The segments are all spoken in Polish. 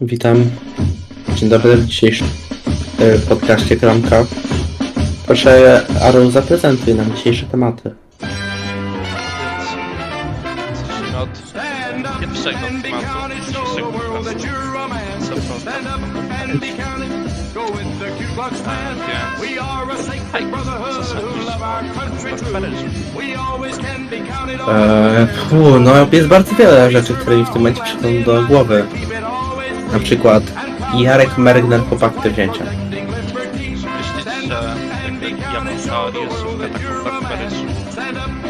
Witam. Dzień dobry w dzisiejszym e, podcaście Kramka. Proszę, Aru, zaprezentuj nam dzisiejsze tematy. Zacznijmy od pierwszego tematu dzisiejszego podcastu. Co to tam Eee, fu, no jest bardzo wiele rzeczy, które mi w tym momencie przychodzą do głowy. Na przykład Jarek Mergner, chłopak do wzięcia. Że jakby ja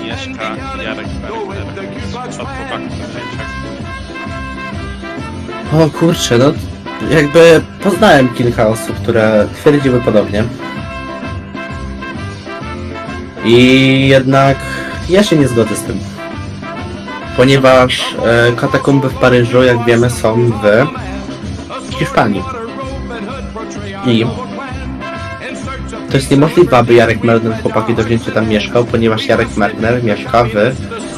mieszka Jarek od do wzięcia. O kurczę, no jakby poznałem kilka osób, które twierdziły podobnie. I jednak ja się nie zgodzę z tym. Ponieważ e, katakomby w Paryżu, jak wiemy, są w Hiszpanii. I to jest niemożliwe, aby Jarek Merner, chłopaki do wzięcia tam mieszkał, ponieważ Jarek Merner mieszka w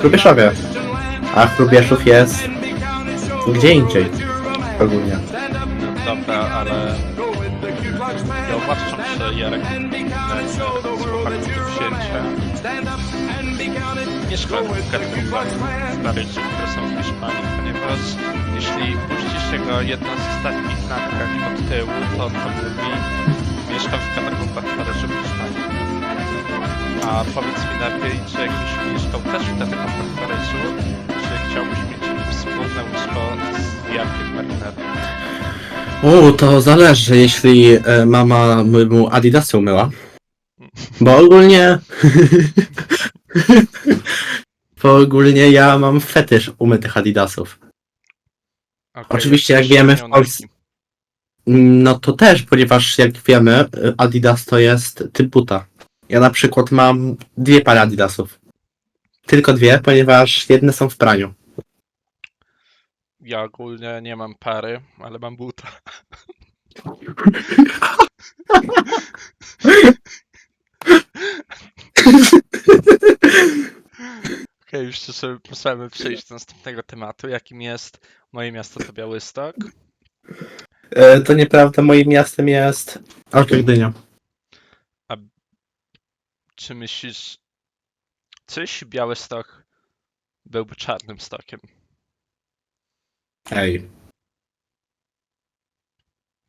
Hrubieszowie. A Hrubieszów jest gdzie indziej. Ogólnie. Dobra, ale ja uważam, że Jarek z chłopaków do wzięcia mieszka w katakombach w Paryżu, które są w Hiszpanii, ponieważ jeśli puścisz jego jedno z ostatnich nagrań od tyłu, to on mówi mieszkam w katakombach w Paryżu w Hiszpanii. A powiedz mi lepiej, czy jakbyś mieszkał też w katakombach w Paryżu, czy chciałbyś mieć wspólne łóżko z Jarkiem Bergnerem? U, to zależy, jeśli e, mama mu Adidasy umyła. Bo ogólnie... Bo ogólnie ja mam fetysz umytych Adidasów. Okej, Oczywiście, jak jesteś wiemy, w spełniony Polsce- taki. No to też, ponieważ jak wiemy, Adidas to jest typ buta. Ja na przykład mam dwie pary Adidasów. Tylko dwie, ponieważ jedne są w praniu. Ja ogólnie nie mam pary, ale mam buta. Okej, już sobie możemy przejść do następnego tematu, jakim jest moje miasto to Białystok. E, To nieprawda, moim miastem jest Orka Gdynia. Czy myślisz, czy jeśli Białystok byłby czarnym stokiem? Ej.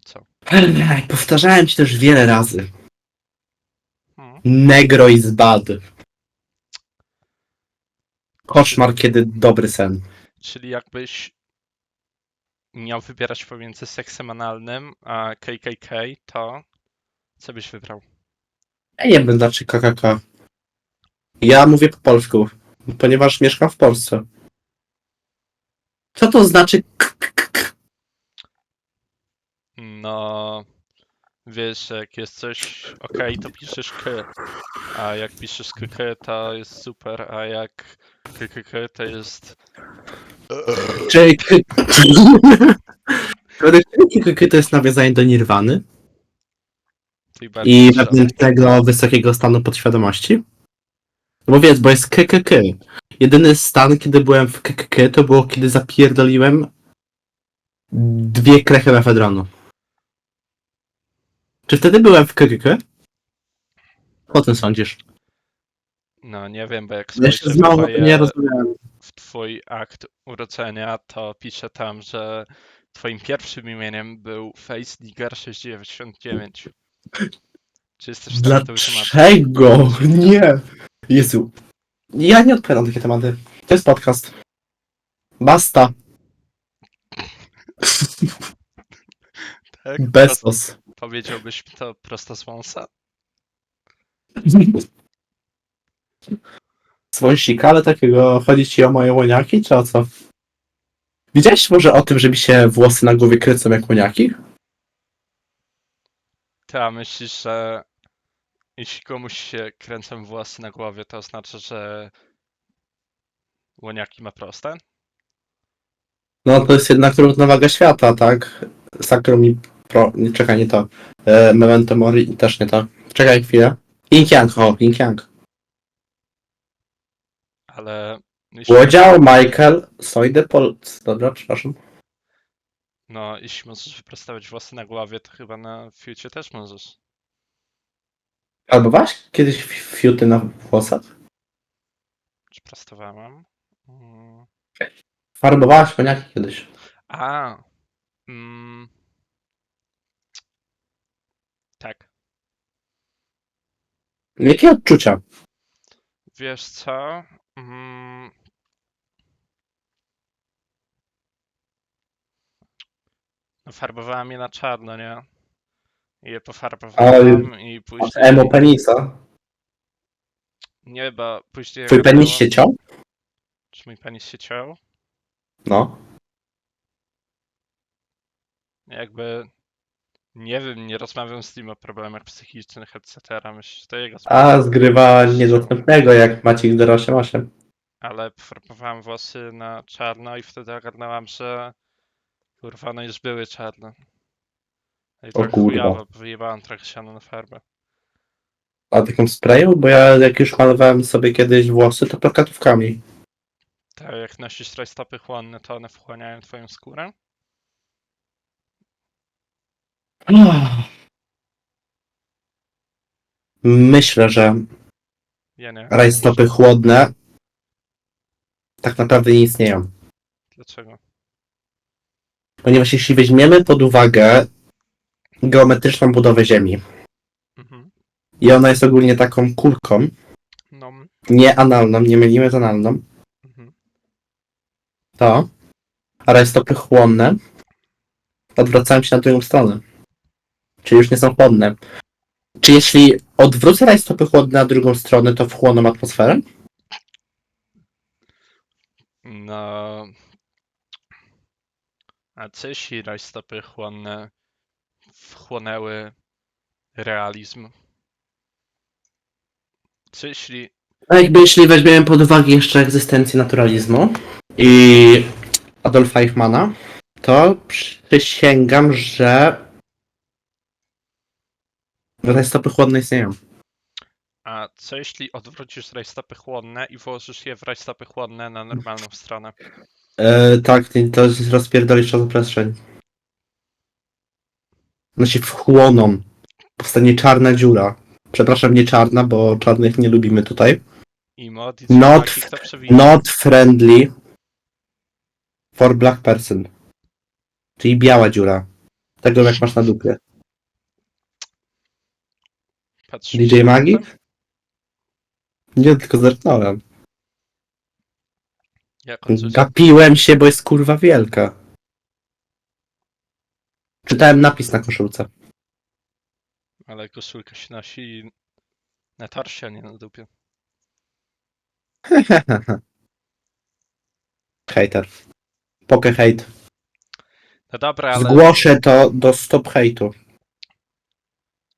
Co? Ej, powtarzałem ci to już wiele razy. Hmm. Negro is bad. Koszmar, kiedy dobry sen. Czyli jakbyś miał wybierać pomiędzy seksem analnym a KKK, to co byś wybrał? Ja nie wiem dlaczego KKK. Ja mówię po polsku, ponieważ mieszkam w Polsce. Co to znaczy k- k- k- k? No, wiesz, jak jest coś ok, to piszesz k, a jak piszesz kk, to jest super, a jak kkk, to jest... Mnie KKK to jest nawiązanie do Nirwany i wewnętrznego wysokiego stanu podświadomości? Bo wiedz, bo jest KKK. Jedyny stan, kiedy byłem w KKK, to było kiedy zapierdoliłem dwie krechy mefedronu. Czy wtedy byłem w KKK? O tym sądzisz? No, nie wiem, bo jak Ja się spojrzę z twoje, nie rozumiałem. w twój akt urodzenia, to pisze tam, że twoim pierwszym imieniem był Face Nigger 699. Czy jesteś w stanie to wytłumaczyć? Dlaczego? Nie. Jezu. Ja nie odpowiadam na takie tematy. To jest podcast. Basta. Tak? Prosto, Bezos. powiedziałbyś mi to prosto z wąsa? Wąsika, ale takiego chodzi ci o moje łoniaki, czy o co? Widziałeś może o tym, że mi się włosy na głowie kręcą jak łoniaki? Ty, a myślisz, że jeśli komuś się kręcą włosy na głowie, to oznacza, że łoniaki ma proste? No to jest jednak równowaga świata, tak? Sakrum i pro... Nie, czekaj, nie to. E, Memento Mori też nie to. Czekaj chwilę. Yin Yang, o, Yin Yang. Ale jeśli Łodział Michael Soide Pol... Dobra, przepraszam. No, jeśli możesz wyprostować włosy na głowie, to chyba na fiucie też możesz. Albo waś kiedyś fi- fiuty na włosach? Czy prostowałem? Mm. Farbowałaś koniaki kiedyś. A. Mm. Tak. Jakie odczucia? Wiesz co? Mm. No, farbowałem je na czarno, nie? I je pofarbowałem i Od później... emo penisa. Nie, bo później... Twój jak penis było- się ciął? Czy mój penis się ciął? No. Jakby... Nie wiem, nie rozmawiam z nim o problemach psychicznych, etc. Myślę, że to jego A, sprawa. zgrywa niedostępnego jak Maciek 088. ale pofarbowałem włosy na czarno i wtedy ogarnęłam, że kurwa, one już były czarne. I trochę kurwa. chujowo, wyjebałem trochę siano na farbę. A taką sprayu? Bo ja jak już malowałem sobie kiedyś włosy, to plakatówkami. Tak jak nosisz rajstopy chłonne, to one wchłaniają twoją skórę? Myślę, że Ja nie. rajstopy chłodne tak naprawdę nie istnieją. Dlaczego? Ponieważ jeśli weźmiemy pod uwagę geometryczną budowę Ziemi Mhm. i ona jest ogólnie taką kulką, No. nie analną, nie mylimy z analną, Mhm. to rajstopy chłonne odwracają się na drugą stronę. Czyli już nie są chłodne. Czy jeśli odwrócę rajstopy chłodne na drugą stronę, to wchłoną atmosferę? No. A co jeśli rajstopy chłonne wchłonęły realizm? Co jeśli A jakby jeśli weźmiemy pod uwagę jeszcze egzystencję naturalizmu i Adolfa Eichmana, to przysięgam, że rajstopy chłodne istnieją. A co jeśli odwrócisz rajstopy chłonne i włożysz je w rajstopy chłonne na normalną stronę? E, tak, to jest rozpierdolisz czasoprzestrzeń. One się wchłoną. Powstanie czarna dziura. Przepraszam, nie czarna, bo czarnych nie lubimy tutaj. I mod i Not? Not friendly for black person. Czyli biała dziura. Tego jak masz na dupie. DJ to? Nie, tylko zerknąłem. Coś, Gapiłem się, bo jest kurwa wielka. Czytałem napis na koszulce. ale koszulka się nosi na torsie, a nie na dupie. Hater. Poke hate. No dobra, ale Zgłoszę to do stop hate'u.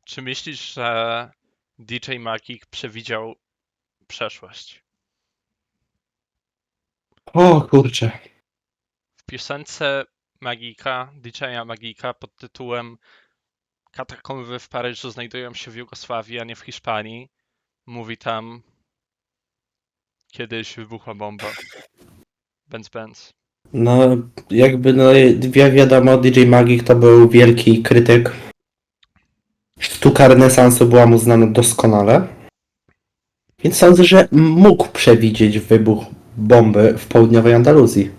Czy myślisz, że DJ Magik przewidział przeszłość? O kurczę. W piosence Magika, DJ-a Magika pod tytułem Katakomby w Paryżu znajdują się w Jugosławii, a nie w Hiszpanii. Mówi tam kiedyś wybuchła bomba. Benz Benz. No, jakby, no, jak wiadomo, DJ Magik to był wielki krytyk. Sztuka renesansu była mu znana doskonale. Więc sądzę, że mógł przewidzieć wybuch bomby w południowej Andaluzji.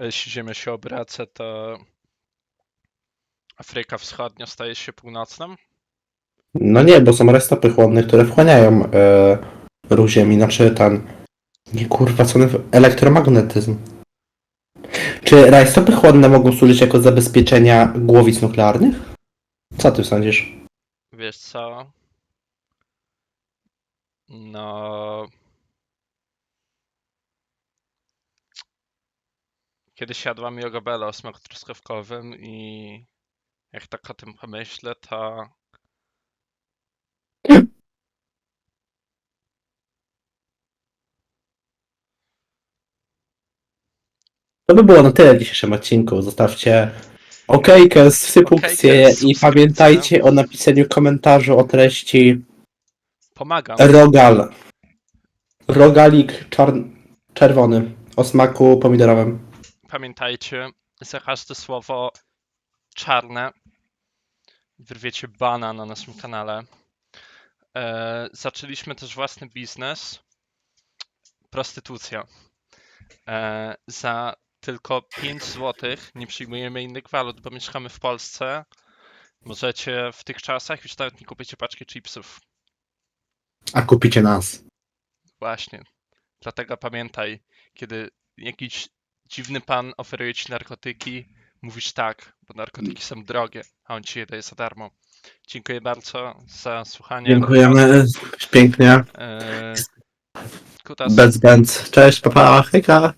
Jeśli Ziemia się obraca, to Afryka Wschodnia staje się północną? No nie, bo są rajstopy chłodne, które wchłaniają e, ruch ziemi, znaczy ten... Nie kurwa, co. Elektromagnetyzm. Czy rajstopy chłodne mogą służyć jako zabezpieczenia głowic nuklearnych? Co ty sądzisz? Wiesz co? No. Kiedyś jadłam jogobelę o smaku truskawkowym i jak tak o tym pomyślę, to To by było na tyle w dzisiejszym odcinku. Zostawcie okejkę, subskrypcję Okejkę, i subskrypcję. pamiętajcie o napisaniu komentarzu o treści pomagam. Rogal. Rogalik czarn... Czerwony. O smaku pomidorowym. Pamiętajcie, za każde słowo czarne wyrwiecie bana na naszym kanale. E, zaczęliśmy też własny biznes. Prostytucja. E, za tylko 5 zł nie przyjmujemy innych walut, bo mieszkamy w Polsce. Możecie w tych czasach już nawet nie kupicie paczki chipsów. A kupicie nas. Właśnie. Dlatego pamiętaj, kiedy jakiś dziwny pan oferuje ci narkotyki, mówisz tak, bo narkotyki są drogie, a on ci je daje za darmo. Dziękuję bardzo za słuchanie. Dziękujemy. Pięknie. Eee, kutas. Bez bęc. Cześć, papa, hejka.